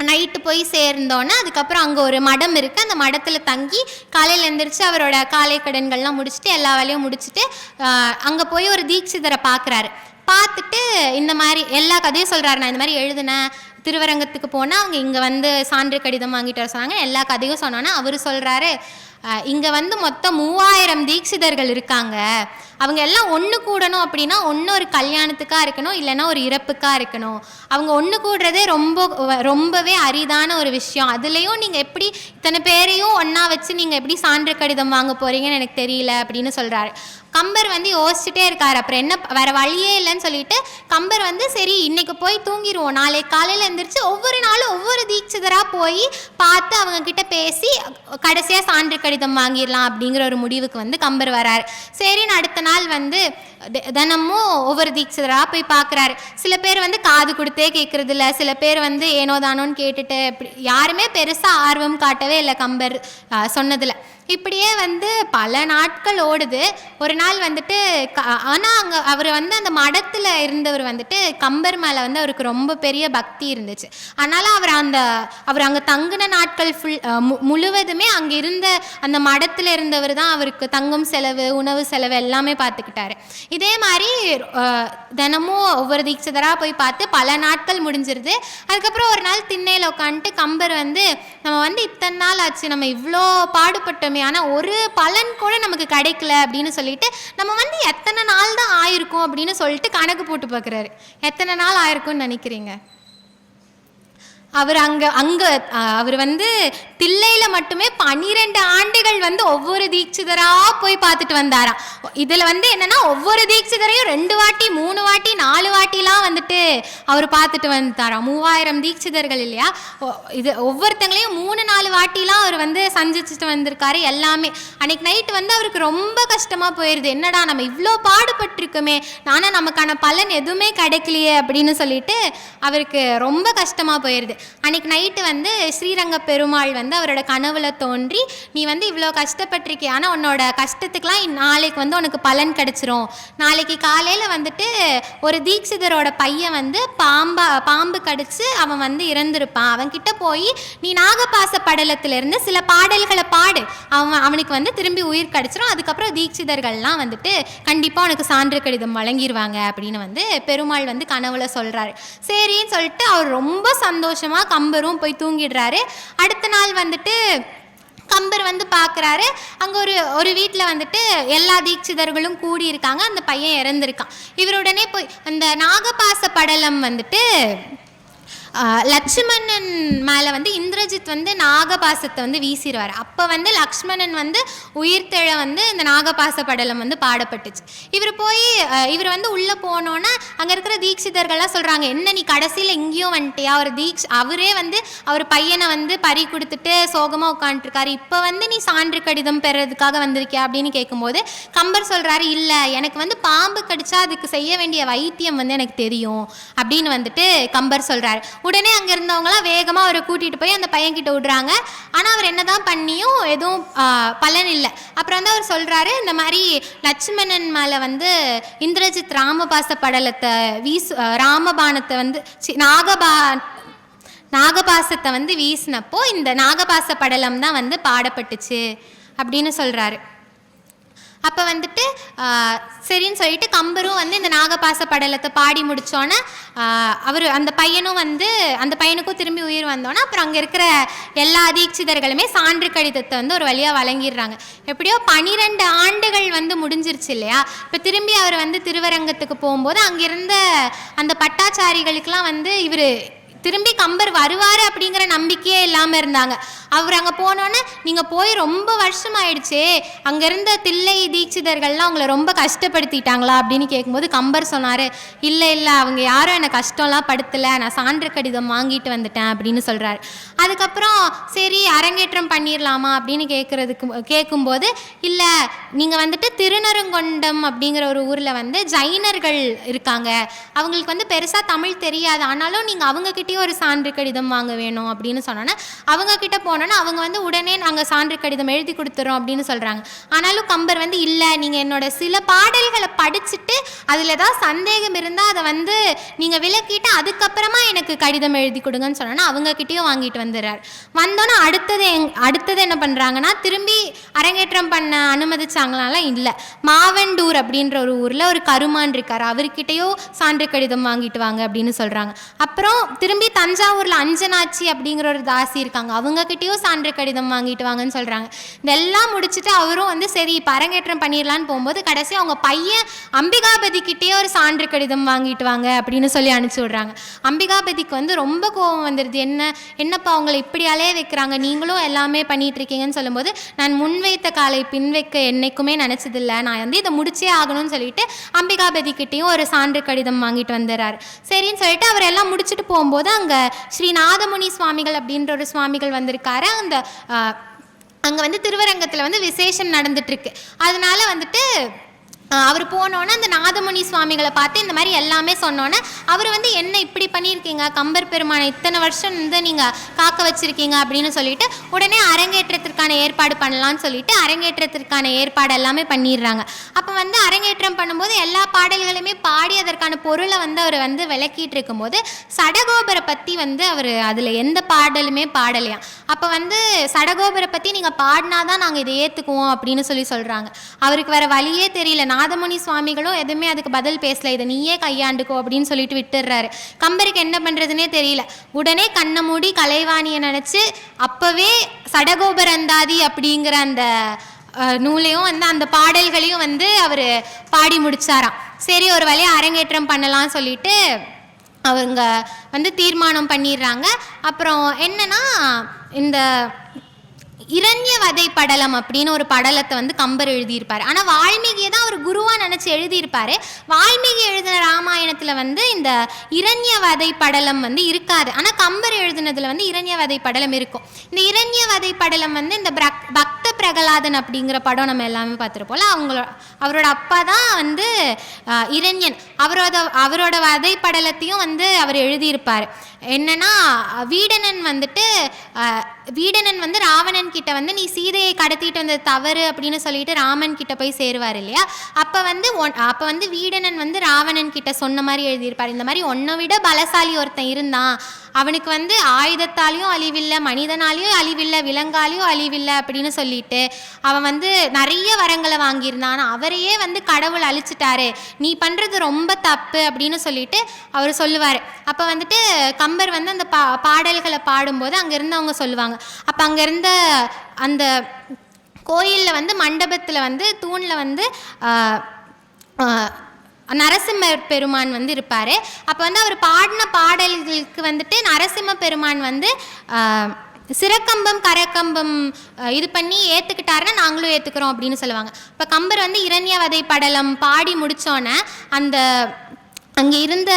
நைட்டு போய் சேர்ந்தோன்னே அதுக்கப்புறம் அங்கே ஒரு மடம் இருக்குது அந்த மடத்தில் தங்கி காலையில் எழுந்திரிச்சு அவரோட காலை கடன்கள்லாம் முடிச்சுட்டு எல்லா வேலையும் முடிச்சுட்டு அங்கே போய் ஒரு தீட்சிதரை பார்க்குறாரு பார்த்துட்டு இந்த மாதிரி எல்லா கதையும் சொல்கிறாரு நான் இந்த மாதிரி எழுதினேன் திருவரங்கத்துக்கு போனால் அவங்க இங்கே வந்து சான்று கடிதம் வாங்கிட்டு வர சொன்னாங்க. எல்லா கதையும் சொன்னோன்னா அவர் சொல்கிறாரு இங்கே வந்து மொத்தம் மூவாயிரம் தீட்சிதர்கள் இருக்காங்க. அவங்க எல்லாம் ஒன்று கூடணும் அப்படின்னா ஒன்று ஒரு கல்யாணத்துக்காக இருக்கணும் இல்லைன்னா ஒரு இறப்புக்காக இருக்கணும். அவங்க ஒன்று கூடுறதே ரொம்ப ரொம்பவே அரிதான ஒரு விஷயம். அதுலேயும் நீங்கள் எப்படி இத்தனை பேரையும் ஒன்றா வச்சு நீங்கள் எப்படி சான்று கடிதம் வாங்க போகிறீங்கன்னு எனக்கு தெரியல அப்படின்னு சொல்கிறாரு கம்பர் வந்து யோசிச்சுட்டே இருக்கார். அப்புறம் என்ன வேறு வழியே இல்லைன்னு சொல்லிட்டு கம்பர் வந்து சரி இன்றைக்கி போய் தூங்கிடுவோம் நாளைக்கு காலையில் எந்திரிச்சு ஒவ்வொரு நாளும் ஒவ்வொரு தீட்சிதராக போய் பார்த்து அவங்க கிட்ட பேசி கடைசியாக சான்று கடிதம் வாங்கிடலாம் அப்படிங்கிற ஒரு முடிவுக்கு வந்து கம்பர் வரார். சரின்னு அடுத்த நாள் வந்து தி- தினமும் ஒவ்வொரு தீட்சிதராக போய் பார்க்குறாரு. சில பேர் வந்து காது கொடுத்தே கேட்குறது இல்லை சில பேர் வந்து ஏனோ தானோன்னு கேட்டுட்டு யாருமே பெருசாக ஆர்வம் காட்டவே இல்லை கம்பர் சொன்னதில். இப்படியே வந்து பல நாட்கள் ஓடுது. ஒரு நாள் வந்துட்டு க- அங்கே அவர் வந்து அந்த மடத்தில் இருந்தவர் வந்துட்டு கம்பர் மேலே வந்து அவருக்கு ரொம்ப பெரிய பக்தி இருந்துச்சு. அதனால் அவர் அந்த அவர் அங்கே தங்கின நாட்கள் ஃபுல் முழுவதுமே அங்கே இருந்த அந்த மடத்தில் இருந்தவர் தான் அவருக்கு தங்கும் செலவு உணவு செலவு எல்லாமே பார்த்துக்கிட்டாரு இதே மாதிரி தினமும் ஒவ்வொரு தீட்சிதராக போய் பார்த்து பல நாட்கள் முடிஞ்சிருது. அதுக்கப்புறம் ஒரு நாள் திண்ணையில் உட்காந்துட்டு கம்பர் வந்து நம்ம வந்து இத்தனை நாள் ஆச்சு நம்ம இவ்வளோ பாடுபட்டோமே ஆனால் ஒரு பலன் கூட நமக்கு கிடைக்கல அப்படின்னு சொல்லிட்டு நம்ம வந்து எத்தனை நாள் தான் ஆயிருக்கும் அப்படின்னு சொல்லிட்டு கணக்கு போட்டு பார்க்குறாரு. எத்தனை நாள் ஆயிருக்கும்னு நினைக்கிறீங்க? அவர் அங்க அங்க அவர் வந்து தில்லையில மட்டுமே பனிரெண்டு ஆண்டுகள் வந்து ஒவ்வொரு தீட்சிதரா போய் பார்த்துட்டு வந்தாராம். இதுல வந்து என்னன்னா ஒவ்வொரு தீட்சிதரையும் ரெண்டு வாட்டி மூணு வாட்டி நாலு வாட்டிலாம் வந்துட்டு அவர் பார்த்துட்டு வந்தாராம். மூவாயிரம் தீட்சிதர்கள் இல்லையா? இது ஒவ்வொருத்தங்களையும் மூணு நாலு வாட்டிலாம் அவர் வந்து சந்திச்சுட்டு வந்திருக்காரு எல்லாமே. அன்னைக்கு நைட் வந்து அவருக்கு ரொம்ப கஷ்டமா போயிருது. என்னடா நம்ம இவ்வளோ பாடுபட்டிருக்கோமே. ஆனால் நமக்கான பலன் எதுவுமே கிடைக்கலையே அப்படின்னு சொல்லிட்டு அவருக்கு ரொம்ப கஷ்டமா போயிருது. அன்னைக்கு நைட்டு வந்து ஸ்ரீரங்க பெருமாள் வந்து அவரோட கனவுல தோன்றி நீ வந்து இவ்வளோ கஷ்டப்பட்டிருக்கிய? ஆனால் உன்னோட கஷ்டத்துக்கெலாம் நாளைக்கு வந்து உனக்கு பலன் கிடைச்சிரும். நாளைக்கு காலையில் வந்துட்டு ஒரு தீட்சிதரோட பையன் வந்து பாம்பா பாம்பு கடிச்சு அவன் வந்து இறந்திருப்பான். அவன் கிட்ட போய் நீ நாகபாச படலத்திலிருந்து சில பாடல்களை பாடு. அவன் அவனுக்கு வந்து திரும்பி உயிர் கிடைச்சிரும். அதுக்கப்புறம் தீட்சிதர்கள்லாம் வந்துட்டு கண்டிப்பாக உனக்கு சான்று கடிதம் வழங்கிடுவாங்க அப்படின்னு வந்து பெருமாள் வந்து கனவுல சொல்கிறாரு சரின்னு சொல்லிட்டு அவர் ரொம்ப சந்தோஷமாக கம்பரும் போய் தூங்கிடுறாரு. அடுத்த நாள் வந்துட்டு கம்பர் வந்து பார்க்குறாரு அங்கே ஒரு ஒரு வீட்டில் வந்துட்டு எல்லா தீட்சிதர்களும் கூடி இருக்காங்க அந்த பையன் இறந்துருக்கான். இவருடனே போய் அந்த நாகபாச படலம் வந்துட்டு லட்சுமணன் மேலே வந்து இந்திரஜித் வந்து நாகபாசத்தை வந்து வீசிடுவார் அப்போ வந்து லக்ஷ்மணன் வந்து உயிர்த்தெழ வந்து இந்த நாகபாச படலம் வந்து பாடப்பட்டுச்சு. இவர் போய் இவர் வந்து உள்ளே போனோன்னே அங்கே இருக்கிற தீட்சிதர்கள்லாம் சொல்கிறாங்க என்ன நீ கடைசியில் இங்கேயும் வந்துட்டியா? அவர் தீக்ஷ் அவரே வந்து அவர் பையனை வந்து பறி கொடுத்துட்டு சோகமாக உட்காந்துருக்காரு இப்போ வந்து நீ சான்று கடிதம் பெறதுக்காக வந்திருக்கியா? அப்படின்னு கேட்கும்போது கம்பர் சொல்கிறாரு இல்லை எனக்கு வந்து பாம்பு கடிச்சா அதுக்கு செய்ய வேண்டிய வைத்தியம் வந்து எனக்கு தெரியும். அப்படின்னு வந்துட்டு கம்பர் சொல்கிறாரு உடனே அங்கே இருந்தவங்களாம் வேகமாக அவரை கூட்டிகிட்டு போய் அந்த பையன்கிட்ட விடுறாங்க. ஆனால் அவர் என்ன தான் பண்ணியும் எதுவும் பலன் இல்லை. அப்புறம் வந்து அவர் சொல்கிறாரு இந்த மாதிரி லட்சுமணன் மேலே வந்து இந்திரஜித் ராமபாச படலத்தை வீசு ராமபானத்தை வந்து சி, நாகபா நாகபாசத்தை வந்து வீசினப்போ இந்த நாகபாச படலம் தான் வந்து பாடப்பட்டுச்சு அப்படின்னு சொல்கிறாரு அப்போ வந்துட்டு சரின்னு சொல்லிட்டு கம்பரும் வந்து இந்த நாகபாச படலத்தை பாடி முடித்தோன்னே அவர் அந்த பையனும் வந்து அந்த பையனுக்கும் திரும்பி உயிர் வந்தோன்னே அப்புறம் அங்கே இருக்கிற எல்லா தீட்சிதர்களுமே சான்று கடிதத்தை வந்து ஒரு வழியாக வழங்கிடுறாங்க. எப்படியோ பனிரெண்டு ஆண்டுகள் வந்து முடிஞ்சிருச்சு இல்லையா? இப்போ திரும்பி அவர் வந்து திருவரங்கத்துக்கு போகும்போது அங்கிருந்த அந்த பட்டாச்சாரிகளுக்கெல்லாம் வந்து இவர் திரும்பி கம்பர் வருவார் அப்படிங்கிற நம்பிக்கையே இல்லாமல் இருந்தாங்க. அவர் அங்கே போனோன்னே நீங்கள் போய் ரொம்ப வருஷம் ஆயிடுச்சே அங்கே இருந்த தில்லை தீட்சிதர்கள்லாம் அவங்கள ரொம்ப கஷ்டப்படுத்திட்டாங்களா? அப்படின்னு கேட்கும்போது கம்பர் சொன்னார் இல்லை இல்லை அவங்க யாரும் என்னை கஷ்டம்லாம் படுத்தலை. நான் சான்று கடிதம் வாங்கிட்டு வந்துட்டேன் அப்படின்னு சொல்கிறாரு அதுக்கப்புறம் சரி அரங்கேற்றம் பண்ணிடலாமா அப்படின்னு கேட்குறதுக்கு கேட்கும்போது இல்லை நீங்கள் வந்துட்டு திருநருங்கொண்டம் அப்படிங்கிற ஒரு ஊரில் வந்து ஜைனர்கள் இருக்காங்க. அவங்களுக்கு வந்து பெருசாக தமிழ் தெரியாது. ஆனாலும் நீங்கள் அவங்கக்கிட்ட அவங்கக்கிட்டேயும் ஒரு சான்று கடிதம் வாங்க வேணும் அப்படின்னு சொன்னோன்னே அவங்க கிட்ட போனோன்னா அவங்க வந்து உடனே நாங்கள் சான்று கடிதம் எழுதி கொடுத்துறோம் அப்படின்னு சொல்கிறாங்க ஆனாலும் கம்பர் வந்து இல்லை நீங்கள் என்னோட சில பாடல்களை படிச்சுட்டு அதில் ஏதாவது சந்தேகம் இருந்தால் அதை வந்து நீங்கள் விளக்கிட்டு அதுக்கப்புறமா எனக்கு கடிதம் எழுதி கொடுங்கன்னு சொன்னோன்னா அவங்கக்கிட்டேயும் வாங்கிட்டு வந்துடுறார். வந்தோன்னே அடுத்தது எங் அடுத்தது என்ன பண்ணுறாங்கன்னா திரும்பி அரங்கேற்றம் பண்ண அனுமதிச்சாங்களாலாம் இல்லை. மாவண்டூர் அப்படின்ற ஒரு ஊரில் ஒரு கருமான் இருக்கார். அவர்கிட்டயோ சான்று கடிதம் வாங்கிட்டு வாங்க அப்படின்னு சொல்கிறாங்க அப்புறம் திரும்பி தஞ்சாவூரில் அஞ்சனாச்சி அப்படிங்கிற ஒரு தாசி இருக்காங்க. அவங்கக்கிட்டேயும் சான்று கடிதம் வாங்கிட்டு வாங்கன்னு சொல்கிறாங்க இதெல்லாம் முடிச்சுட்டு அவரும் வந்து சரி இப்போ அரங்கேற்றம் பண்ணிடலான்னு போகும்போது கடைசி அவங்க பையன் அம்பிகாபதி கிட்டேயே ஒரு சான்று கடிதம் வாங்கிட்டு வாங்க அப்படின்னு சொல்லி அனுப்பிச்சி விட்றாங்க. அம்பிகாபதிக்கு வந்து ரொம்ப கோபம் வந்துடுது என்ன என்னப்பா அவங்கள இப்படி அலைய வைக்கிறாங்க? நீங்களும் எல்லாமே பண்ணிகிட்ருக்கீங்கன்னு சொல்லும்போது நான் முன்வைத்த காலை பின் வைக்க என்னைக்குமே நினச்சதில்ல. நான் வந்து இதை முடிச்சே ஆகணும்னு சொல்லிட்டு அம்பிகாபதி கிட்டேயும் ஒரு சான்று கடிதம் வாங்கிட்டு வந்துடுறாரு. சரின்னு சொல்லிட்டு அவர் எல்லாம் முடிச்சுட்டு போகும்போது அங்கே ஸ்ரீ நாதமுனி சுவாமிகள் அப்படின்ற ஒரு சுவாமிகள் வந்திருக்காரு. அந்த அங்கே வந்து திருவரங்கத்தில் வந்து விசேஷம் நடந்துட்டுருக்கு. அதனால வந்துட்டு அவர் போனோன்னே அந்த நாதமுனி சுவாமிகளை பார்த்து இந்த மாதிரி எல்லாமே சொன்னோன்னே அவர் வந்து என்ன இப்படி பண்ணியிருக்கீங்க? கம்பர் பெருமானை இத்தனை வருஷம் வந்து நீங்கள் காக்க வச்சுருக்கீங்க? அப்படின்னு சொல்லிட்டு உடனே அரங்கேற்றத்திற்கான ஏற்பாடு பண்ணலான்னு சொல்லிட்டு அரங்கேற்றத்திற்கான ஏற்பாடு எல்லாமே பண்ணிடுறாங்க. அப்போ வந்து அரங்கேற்றம் பண்ணும்போது எல்லா பாடல்களுமே பாடி அதற்கான பொருளை வந்து அவர் வந்து விளக்கிட்டு இருக்கும்போது சடகோபரை பற்றி வந்து அவர் அதில் எந்த பாடலுமே பாடலையாம் அப்போ வந்து சடகோபரை பற்றி நீங்கள் பாடினா தான் நாங்கள் இதை ஏற்றுக்குவோம் அப்படின்னு சொல்லி சொல்கிறாங்க அவருக்கு வேறு வழியே தெரியல. நான் நாதமுனி சுவாமிகளும் எதுவுமே அதுக்கு பதில் பேசல. இதை நீயே கையாண்டுக்கோ அப்படின்னு சொல்லிட்டு விட்டுடுறாரு. கம்பருக்கு என்ன பண்ணுறதுனே தெரியல. உடனே கண்ணை மூடி கலைவாணியை நினச்சி அப்போவே சடகோபரந்தாதி அப்படிங்கிற அந்த நூலையும் வந்து அந்த பாடல்களையும் வந்து அவர் பாடி முடிச்சாராம். சரி ஒரு வழியை அரங்கேற்றம் பண்ணலாம் சொல்லிட்டு அவங்க வந்து தீர்மானம் பண்ணிடுறாங்க. அப்புறம் என்னன்னா இந்த இரண்யவதை படலம் அப்படின்னு ஒரு படலத்தை வந்து கம்பர் எழுதியிருப்பார். ஆனால் வால்மீகியை தான் அவர் குருவாக நினச்சி எழுதியிருப்பார். வால்மீகி எழுதின ராமாயணத்தில் வந்து இந்த இரண்யவதை படலம் வந்து இருக்காது. ஆனால் கம்பர் எழுதினதில் வந்து இரண்யவதை படலம் இருக்கும். இந்த இரண்யவதை படலம் வந்து இந்த பக் பிரகலாதன் அப்படிங்கிற படம் நம்ம எல்லாமே பார்த்துருப்போம்ல அவங்களோட அவரோட அப்பா தான் வந்து இரண்யன். அவரோட அவரோட வதைப்படலத்தையும் வந்து அவர் எழுதியிருப்பார். என்னன்னா வீடனன் வந்துட்டு வீடனன் வந்து ராவணன் கிட்ட வந்து நீ சீதையை கடத்திட்டு வந்தது தவறு அப்படின்னு சொல்லிட்டு ராமன் கிட்ட போய் சேருவார் இல்லையா? அப்போ வந்து ஒன் அப்போ வந்து வீடனன் வந்து ராவணன் கிட்ட சொன்ன மாதிரி எழுதியிருப்பார். இந்த மாதிரி ஒன்றை விட பலசாலி ஒருத்தன் இருந்தான். அவனுக்கு வந்து ஆயுதத்தாலையும் அழிவில்லை மனிதனாலையும் அழிவில்லை விலங்காலையும் அழிவில்லை அப்படின்னு சொல்லிட்டு அவன் வந்து நிறைய வரங்களை வாங்கியிருந்தான். அவரையே வந்து கடவுள் அழிச்சிட்டாரு. நீ பண்ணுறது ரொம்ப தப்பு அப்படின்னு சொல்லிட்டு அவர் சொல்லுவார். அப்போ வந்துட்டு கம்பர் வந்து அந்த பா பாடல்களை பாடும்போது அங்கே இருந்தவங்க சொல்லுவாங்க. அப்போ அங்கே இருந்த அந்த கோயிலில் வந்து மண்டபத்தில் வந்து தூணில் வந்து நரசிம்ம பெருமான் வந்து இருப்பார். அப்போ வந்து அவர் பாடின பாடல்களுக்கு வந்துட்டு நரசிம்ம பெருமான் வந்து சிறக்கம்பம் கரக்கம்பம் இது பண்ணி ஏற்றுக்கிட்டாருன்னா நாங்களும் ஏற்றுக்கிறோம் அப்படின்னு சொல்லுவாங்க. இப்போ கம்பர் வந்து இரண்யவதை படலம் பாடி முடித்தோன்னே அந்த அங்கே இருந்த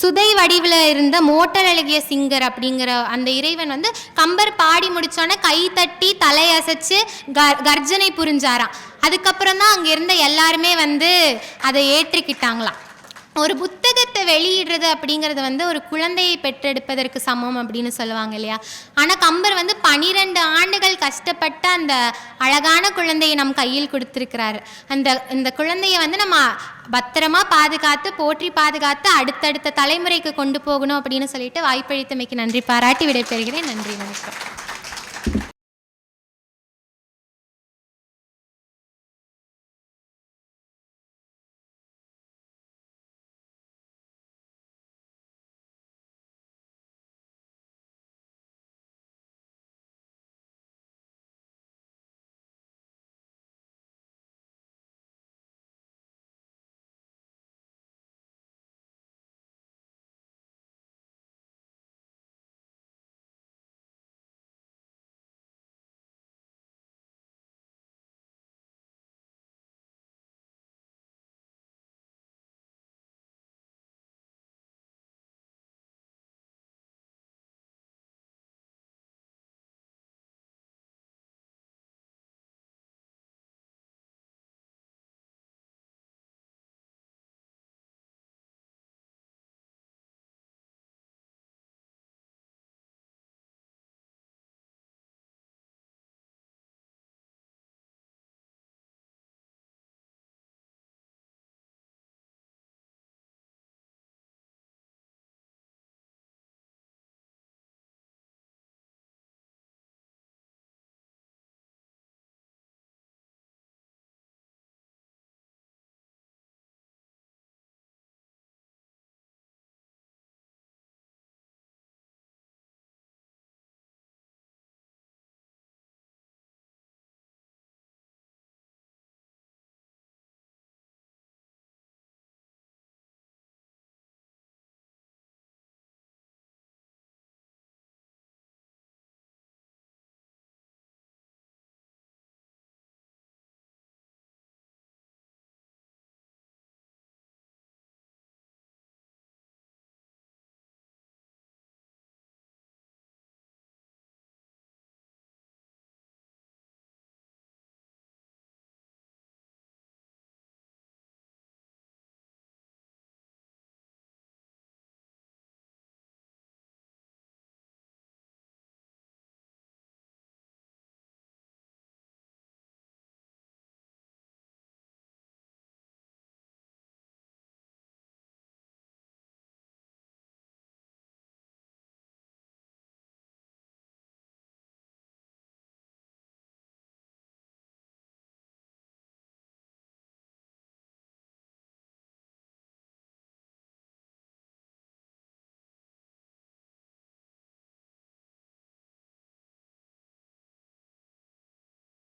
சுதை வடிவில் இருந்த மோட்டல் அழகிய சிங்கர் அப்படிங்கிற அந்த இறைவன் வந்து கம்பர் பாடி முடிச்சோன்னே கை தட்டி தலையசைச்சு க கர்ஜனை புரிஞ்சாராம். அதுக்கப்புறம் தான் அங்கே இருந்த எல்லாருமே வந்து அதை ஏற்றுக்கிட்டாங்களாம். ஒரு புத்தகத்தை வெளியிடுறது அப்படிங்கிறது வந்து ஒரு குழந்தையை பெற்றெடுப்பதற்கு சமம் அப்படின்னு சொல்லுவாங்க இல்லையா? ஆனால் கம்பர் வந்து பனிரெண்டு ஆண்டுகள் கஷ்டப்பட்ட அந்த அழகான குழந்தையை நம் கையில் கொடுத்துருக்கிறாரு. அந்த இந்த குழந்தையை வந்து நம்ம பத்திரமா பாதுகாத்து போற்றி பாதுகாத்து அடுத்தடுத்த தலைமுறைக்கு கொண்டு போகணும் அப்படின்னு சொல்லிட்டு வாய்ப்பளித்தமைக்கு நன்றி. பாராட்டி விடைபெறுகிறேன். நன்றி வணக்கம்.